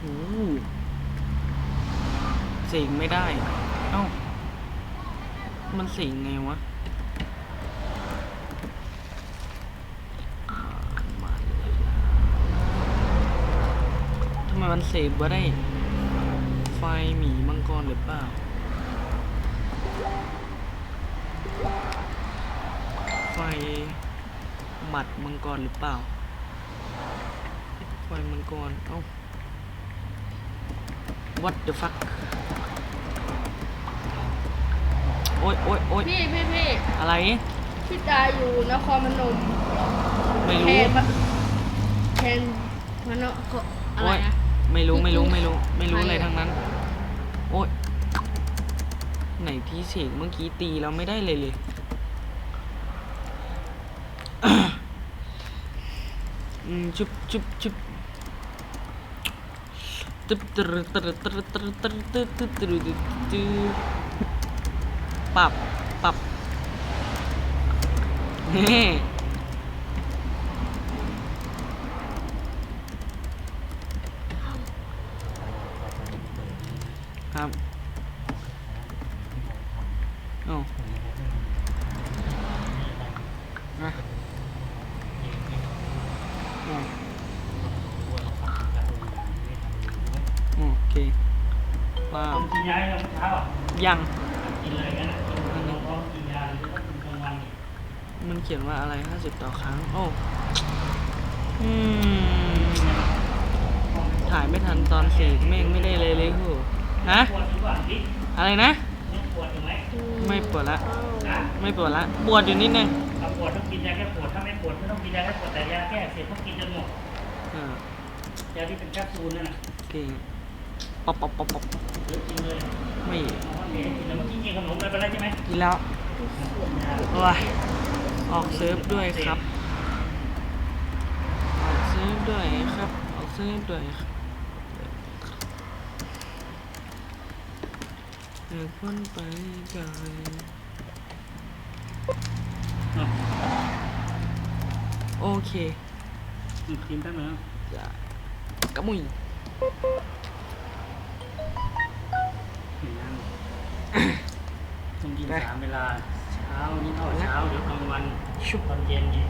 โอ้สียงไม่ได้ เอ้า มันสียงไงวะมาเลยล่ะทำไมมันเสพวะได้ ไฟหมีมังกรหรือเปล่าไฟหมัดมังกรหรือเปล่าไฟมังกร เอ้า what the fuck โอ๊ยโอ๊ยโอ๊ยพี่พี่พี่อะไร พี่ตาอยู่นครพนมไม่แทรู้นปะแทนพนมก็อะไรโอ๊ยนะไม่รู้ไม่รู้พี่ไม่รู้ ไม่รู้ใครอะไรอะทั้งนั้น โอ๊ยไหนที่เสียงเมื่อกี้ตีเราไม่ได้เลยเลยอืมชุบชุบชุบ ตึ๊บตึ๊ดตึ๊ดตึ๊ดตึ๊ดตึ๊ดตึ๊ดตึ๊ดตึ๊ดตึ๊ดตึ๊ดปับปับเฮ้ครับเอ้าอะอะโอเค ป้าผมกินยาแล้วเช้าอะยังกินเลยงั้นกินลงท้องกินยาหรือว่ากินกลางวันนี่มันเขียนว่าอะไร50ต่อครั้ง โอ้อืมถ่ายไม่ทันตอนเสกแม่งไม่ได้เลยเลยหูฮะปวดอยู่ก่อนดิอะไรนะยังปวดอยู่ไหมไม่ปวดละนะไม่ปวดละ ปวดอยู่นิดนึงถ้าปวดต้องกินยาแก้ปวด ถ้าไม่ปวดไม่ต้องกินยาแก้ปวดแต่ยาแก้อักเสร็จต้องกินจนหมดอ่ายาที่เป็นแคปซูลนั่นน่ะโอเคป๊อปป๊อปป๊อปป๊อปหรือกินเลย ไม่เอาว่าเดี๋ยวกินแล้วเมื่อกี้กินขนมไปเป็นไรใช่ไหมกินแล้วโอ้ยออกเซิร์ฟด้วยครับ ออกเซิร์ฟด้วยครับ ออกเซิร์ฟด้วยครับเดินพ้นไปไกลอะโอเคอืมกินแป๊บนึงจะกระมุย ต้องกินสามเวลาเช้านี่เท่าเช้าเดี๋ยวกลางวันชุบตอนเย็นนี่